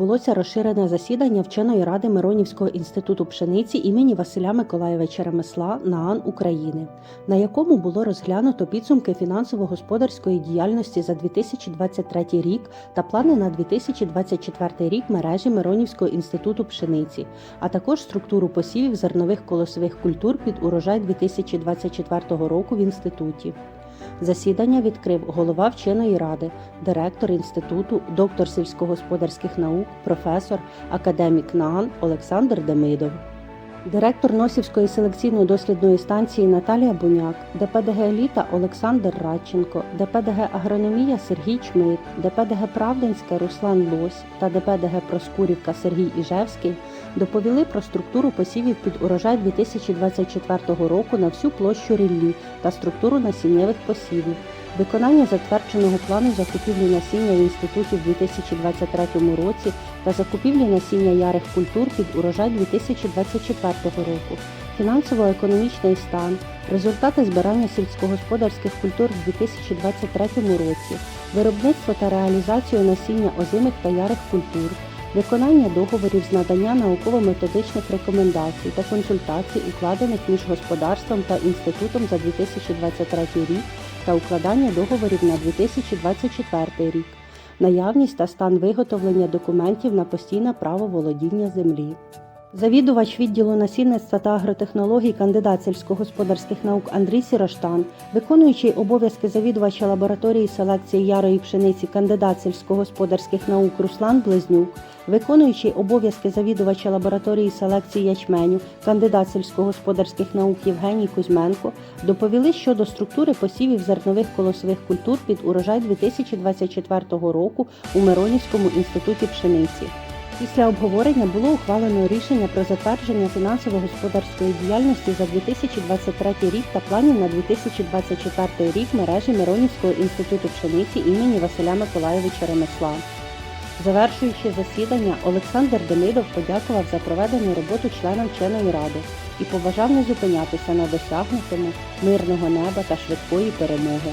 відбулося розширене засідання вченої ради Миронівського інституту пшениці імені Василя Миколаєвича Ремесла НААН України, на якому було розглянуто підсумки фінансово-господарської діяльності за 2023 рік та плани на 2024 рік мережі Миронівського інституту пшениці, а також структуру посівів зернових колосових культур під урожай 2024 року в інституті. Засідання відкрив голова вченої ради, директор інституту, доктор сільськогосподарських наук, професор, академік НААН Олександр Демидов. Директор Носівської селекційно-дослідної станції Наталія Буняк, ДПДГ Еліта Олександр Радченко, ДПДГ Агрономія Сергій Чмит, ДПДГ Правдинське Руслан Лось та ДПДГ Проскурівка Сергій Іжевський доповіли про структуру посівів під урожай 2024 року на всю площу ріллі та структуру насіннєвих посівів, виконання затвердженого плану закупівлі насіння в інституті в 2023 році та закупівлі насіння ярих культур під урожай 2024 року, фінансово-економічний стан, результати збирання сільськогосподарських культур в 2023 році, виробництво та реалізацію насіння озимих та ярих культур, виконання договорів з надання науково-методичних рекомендацій та консультацій, укладених між господарством та інститутом за 2023 рік та укладання договорів на 2024 рік, наявність та стан виготовлення документів на постійне право володіння землі. Завідувач відділу насінництва та агротехнологій кандидат сільськогосподарських наук Андрій Сіроштан, виконуючий обов'язки завідувача лабораторії селекції ярої пшениці кандидат сільськогосподарських наук Руслан Близнюк, виконуючий обов'язки завідувача лабораторії селекції ячменю кандидат сільськогосподарських наук Євгеній Кузьменко доповіли щодо структури посівів зернових колосових культур під урожай 2024 року у Миронівському інституті пшениці. Після обговорення було ухвалено рішення про затвердження фінансово-господарської діяльності за 2023 рік та планів на 2024 рік мережі Миронівського інституту пшениці імені Василя Миколаєвича Ремесла. Завершуючи засідання, Олександр Демидов подякував за проведену роботу членам вченої ради і побажав не зупинятися на досягнутому мирного неба та швидкої перемоги.